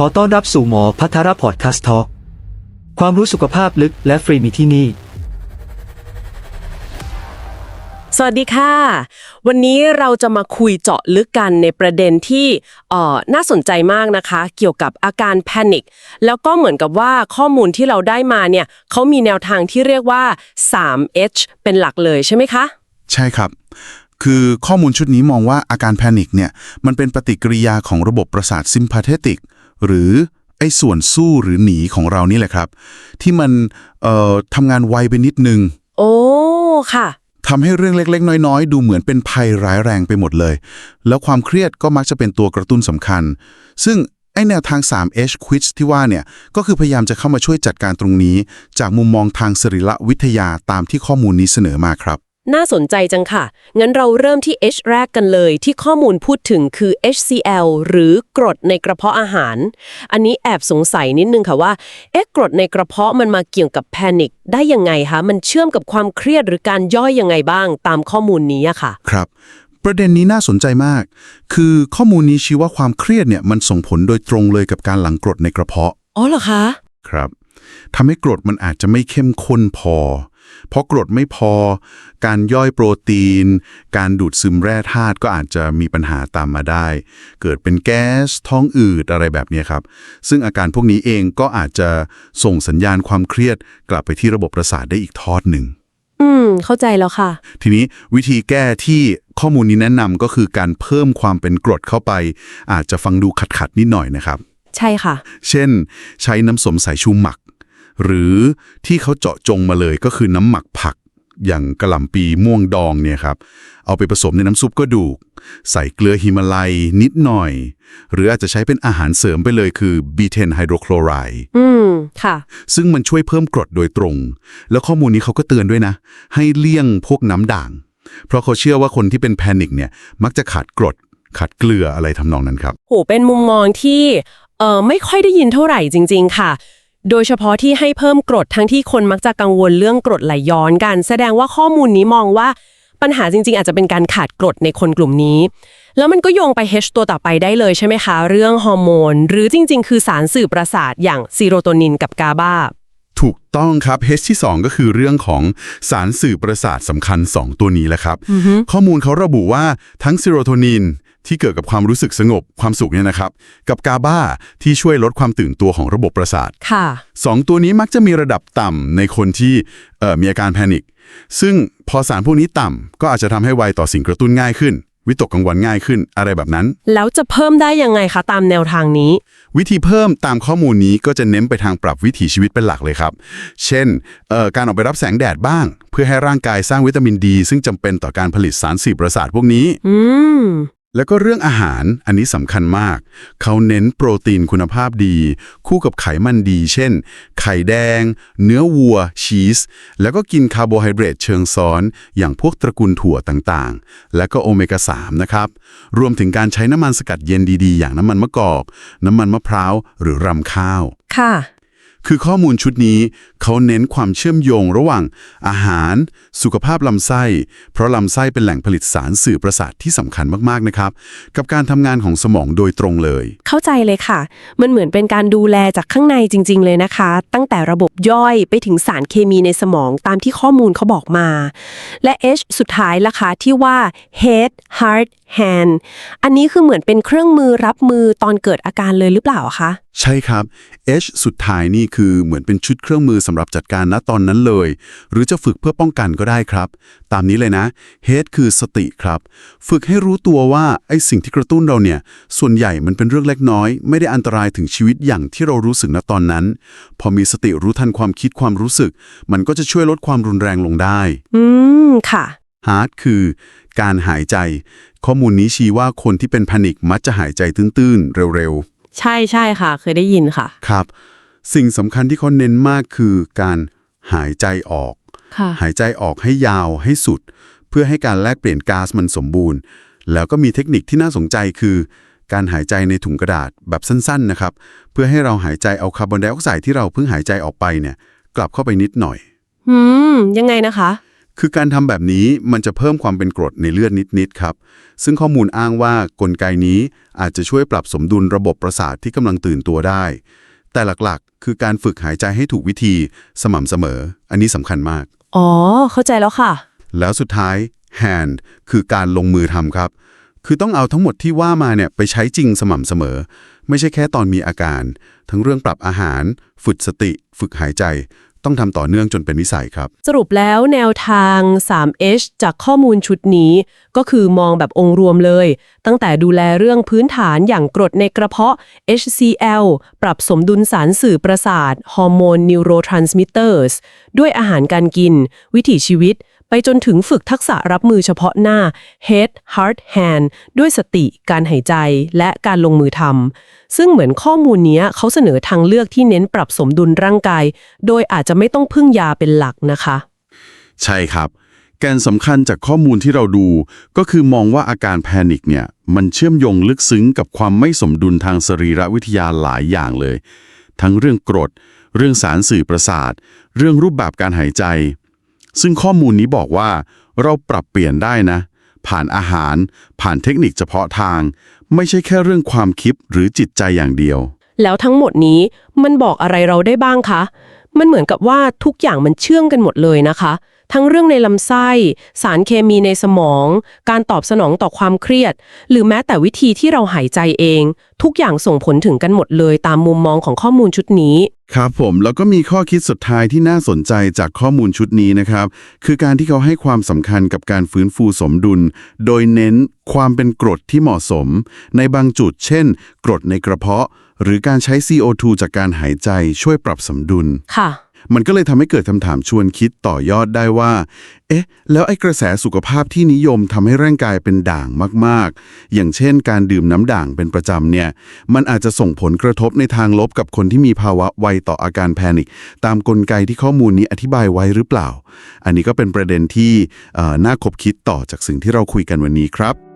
ขอต้อนรับสู่หมอพัทรพอดคาสต์ทอความรู้สุขภาพลึกและฟรีมีที่นี่ สวัสดีค่ะ วันนี้เราจะมาคุยเจาะลึกกันในประเด็นที่เอ่อน่าสนใจมากนะคะ เกี่ยวกับอาการแพนิคแล้วก็เหมือนกับว่าข้อมูลที่เราได้มาเนี่ยเขามีแนวทางที่เรียกว่า 3H เป็นหลักเลยใช่ไหมคะ ใช่ครับ คือข้อมูลชุดนี้มองว่าอาการแพนิคเนี่ย มันเป็นปฏิกิริยาของระบบประสาทซิมพาเทติก หรือไอ้ส่วนสู้หรือหนีของเรานี่แหละครับ ที่มันเอ่อทำงานไวไปนิดนึง โอ้ค่ะทำให้เรื่องเล็ก ๆ น้อยๆ ดูเหมือนเป็นภัยร้ายแรงไปหมดเลย แล้วความเครียดก็มักจะเป็นตัวกระตุ้นสำคัญ ซึ่งไอ้แนวทาง 3H Quiz ที่ว่าเนี่ย ก็คือพยายามจะเข้ามาช่วยจัดการตรงนี้ จากมุมมองทางสรีรวิทยาตามที่ข้อมูลนี้เสนอมาครับ น่าสนใจจังค่ะ งั้นเราเริ่มที่ H แรกกันเลยที่ข้อมูลพูดถึงคือ HCl หรือกรดในกระเพาะอาหาร อันนี้แอบสงสัยนิดนึงค่ะว่า เอ๊ะกรดในกระเพาะมันมาเกี่ยวกับแพนิคได้ยังไงคะ มันเชื่อมกับความเครียดหรือการย่อยยังไงบ้างตามข้อมูลนี้อะค่ะ ครับ ประเด็นนี้น่าสนใจมาก คือข้อมูลนี้ชี้ว่าความเครียดเนี่ยมันส่งผลโดยตรงเลยกับการหลั่งกรดในกระเพาะ อ๋อเหรอคะ ครับทำให้กรดมันอาจจะไม่เข้มข้นพอ เพราะกรดไม่พอ การย่อยโปรตีน การดูดซึมแร่ธาตุก็อาจจะมีปัญหาตามมาได้ เกิดเป็นแก๊สท้องอืดอะไรแบบเนี้ยครับ ซึ่งอาการพวกนี้เองก็อาจจะส่งสัญญาณความเครียดกลับไปที่ระบบประสาทได้อีกทอดหนึ่งอืม เข้าใจแล้วค่ะ ทีนี้วิธีแก้ที่ข้อมูลนี้แนะนำก็คือการเพิ่มความเป็นกรดเข้าไป อาจจะฟังดูขัดๆนิดหน่อยนะครับ ใช่ค่ะ เช่น ใช้น้ำสมสายชูหมัก หรือที่เขาเจาะจงมาเลยก็คือน้ำหมักผักอย่างกระหล่ำปีม่วงดองเนี่ยครับ เอาไปผสมในน้ำซุปกระดูก ใส่เกลือฮิมาลัยนิดหน่อย หรืออาจจะใช้เป็นอาหารเสริมไปเลยคือบีเทนไฮโดรคลอไรด์อืม ค่ะ ซึ่งมันช่วยเพิ่มกรดโดยตรง แล้วข้อมูลนี้เขาก็เตือนด้วยนะ ให้เลี่ยงพวกน้ำด่าง เพราะเขาเชื่อว่าคนที่เป็นแพนิคเนี่ย มักจะขาดกรด ขาดเกลืออะไรทำนองนั้นครับ โห เป็นมุมมองที่เอ่อไม่ค่อยได้ยินเท่าไหร่จริง ๆ ค่ะ โดยเฉพาะที่ให้เพิ่มกรดทั้งที่คนมักจะกังวลเรื่องกรดไหลย้อนกัน แสดงว่าข้อมูลนี้มองว่าปัญหาจริง ๆ อาจจะเป็นการขาดกรดในคนกลุ่มนี้ แล้วมันก็โยงไป H ตัวต่อไปได้เลยใช่ไหมคะ เรื่องฮอร์โมน หรือจริง ๆ คือสารสื่อประสาทอย่างซีโรโทนินกับกาบาถูกต้องครับ H ที่ 2 ก็คือเรื่องของสารสื่อประสาทสำคัญ 2 ตัวนี้แหละครับ ข้อมูลเขาระบุว่าทั้งซีโรโทนิน ที่เกิดกับความรู้สึกสงบความสุขเนี่ยนะครับ กับกาบาที่ช่วยลดความตื่นตัวของระบบประสาทค่ะสองตัวนี้มักจะมีระดับต่ำในคนที่เอ่อมีอาการแพนิคซึ่งพอสารพวกนี้ต่ำก็อาจจะทำให้ไวต่อสิ่งกระตุ้นง่ายขึ้น วิตกกังวลง่ายขึ้นอะไรแบบนั้น แล้วจะเพิ่มได้ยังไงคะตามแนวทางนี้ วิธีเพิ่มตามข้อมูลนี้ก็จะเน้นไปทางปรับวิถีชีวิตเป็นหลักเลยครับ เช่นเอ่อการออกไปรับแสงแดดบ้าง เพื่อให้ร่างกายสร้างวิตามินดี ซึ่งจำเป็นต่อการผลิตสารสื่อประสาทพวกนี้อืม แล้วก็เรื่องอาหารอันนี้สำคัญมาก เขาเน้นโปรตีนคุณภาพดี คู่กับไขมันดี เช่น ไข่แดง เนื้อวัว ชีส แล้วก็กินคาร์โบไฮเดรตเชิงซ้อน อย่างพวกตระกูลถั่วต่างๆ และก็โอเมก้า 3 นะครับ รวมถึงการใช้น้ำมันสกัดเย็นดีๆ อย่างน้ำมันมะกอก น้ำมันมะพร้าว หรือรำข้าว ค่ะ คือข้อมูลชุดนี้เขาเน้นความเชื่อมโยงระหว่างอาหาร สุขภาพลำไส้ เพราะลำไส้เป็นแหล่งผลิตสารสื่อประสาทที่สำคัญมากๆนะครับ กับการทำงานของสมองโดยตรงเลย เข้าใจเลยค่ะ มันเหมือนเป็นการดูแลจากข้างในจริง ๆ เลยนะคะ ตั้งแต่ระบบย่อยไปถึงสารเคมีในสมองตามที่ข้อมูลเขาบอกมา และ H สุดท้ายล่ะคะที่ว่า head heart hand อันนี้คือเหมือนเป็นเครื่องมือรับมือตอนเกิดอาการเลยหรือเปล่าคะ ใช่ครับ H สุดท้ายนี่คือเหมือนเป็นชุดเครื่องมือสำหรับจัดการณตอนนั้นเลย หรือจะฝึกเพื่อป้องกันก็ได้ครับ ตามนี้เลยนะ Head คือสติครับ ฝึกให้รู้ตัวว่าไอ้สิ่งที่กระตุ้นเราเนี่ย ส่วนใหญ่มันเป็นเรื่องเล็กน้อย ไม่ได้อันตรายถึงชีวิตอย่างที่เรารู้สึกณตอนนั้น พอมีสติรู้ทันความคิดความรู้สึก มันก็จะช่วยลดความรุนแรงลงได้ อืม ค่ะ ฮาร์ดคือการหายใจ ข้อมูลนี้ชี้ว่าคนที่เป็นแพนิคมักจะหายใจตื้นๆเร็ว ใช่ใช่ค่ะ เคยได้ยินค่ะๆครับ สิ่งสำคัญที่เขาเน้นมากคือการหายใจออก ค่ะ หายใจออกให้ยาวให้สุด เพื่อให้การแลกเปลี่ยนก๊าซมันสมบูรณ์ แล้วก็มีเทคนิคที่น่าสนใจคือ การหายใจในถุงกระดาษแบบสั้นๆนะครับ เพื่อให้เราหายใจเอาคาร์บอนไดออกไซด์ที่เราเพิ่งหายใจออกไปเนี่ยกลับเข้าไปนิดหน่อย อืม ยังไงนะคะ คือการทำแบบนี้มันจะเพิ่มความเป็นกรดในเลือดนิด ๆ ครับ ซึ่งข้อมูลอ้างว่ากลไกนี้อาจจะช่วยปรับสมดุลระบบประสาทที่กำลังตื่นตัวได้ แต่หลักๆ คือการฝึกหายใจให้ถูกวิธีสม่ำเสมอ อันนี้สำคัญมาก อ๋อ เข้าใจแล้วค่ะ แล้วสุดท้าย hand คือการลงมือทำครับ คือต้องเอาทั้งหมดที่ว่ามาเนี่ยไปใช้จริงสม่ำเสมอ ไม่ใช่แค่ตอนมีอาการ ทั้งเรื่องปรับอาหาร ฝึกสติ ฝึกหายใจ ต้องทำต่อเนื่องจนเป็นนิสัยครับ สรุปแล้วแนวทาง 3H จากข้อมูลชุดนี้ ก็คือมองแบบองค์รวมเลย ตั้งแต่ดูแลเรื่องพื้นฐานอย่างกรดในกระเพาะ HCl ปรับสมดุลสารสื่อประสาทฮอร์โมน neurotransmitters ด้วยอาหารการกิน วิถีชีวิต ไปจนถึงฝึกทักษะรับมือเฉพาะหน้า head heart hand ด้วยสติการหายใจและการลงมือทำซึ่งเหมือนข้อมูลนี้เขาเสนอทางเลือกที่เน้นปรับสมดุลร่างกาย โดยอาจจะไม่ต้องพึ่งยาเป็นหลักนะคะ ใช่ครับ แกนสำคัญจากข้อมูลที่เราดู ก็คือมองว่าอาการแพนิคเนี่ยมันเชื่อมโยงลึกซึ้งกับความไม่สมดุลทางสรีรวิทยาหลายอย่างเลย ทั้งเรื่องกรด เรื่องสารสื่อประสาท เรื่องรูปแบบการหายใจ ซึ่งข้อมูลนี้บอกว่าเราปรับเปลี่ยนได้นะ ผ่านอาหาร ผ่านเทคนิคเฉพาะทาง ไม่ใช่แค่เรื่องความคิดหรือจิตใจอย่างเดียว แล้วทั้งหมดนี้มันบอกอะไรเราได้บ้างคะ มันเหมือนกับว่าทุกอย่างมันเชื่องกันหมดเลยนะคะ ทั้งเรื่องในลำไส้ สารเคมีในสมอง การตอบสนองต่อความเครียด หรือแม้แต่วิธีที่เราหายใจเอง ทุกอย่างส่งผลถึงกันหมดเลยตามมุมมองของข้อมูลชุดนี้ ครับผมแล้วก็มีข้อคิดสุดท้ายที่น่าสนใจจากข้อมูลชุดนี้นะครับ คือการที่เขาให้ความสำคัญกับการฟื้นฟูสมดุล โดยเน้นความเป็นกรดที่เหมาะสม ในบางจุด เช่น กรดในกระเพาะ หรือการใช้ CO2 จากการหายใจช่วยปรับสมดุลค่ะ มันก็เลยทำให้เกิดคำถามชวนคิดต่อยอดได้ว่า เอ๊ะ แล้วไอ้กระแสสุขภาพที่นิยมทำให้ร่างกายเป็นด่างมาก ๆ อย่างเช่นการดื่มน้ำด่างเป็นประจำเนี่ย มันอาจจะส่งผลกระทบในทางลบกับคนที่มีภาวะไวต่ออาการแพนิคตามกลไกที่ข้อมูลนี้อธิบายไว้หรือเปล่า อันนี้ก็เป็นประเด็นที่น่าคบคิดต่อจากสิ่งที่เราคุยกันวันนี้ครับ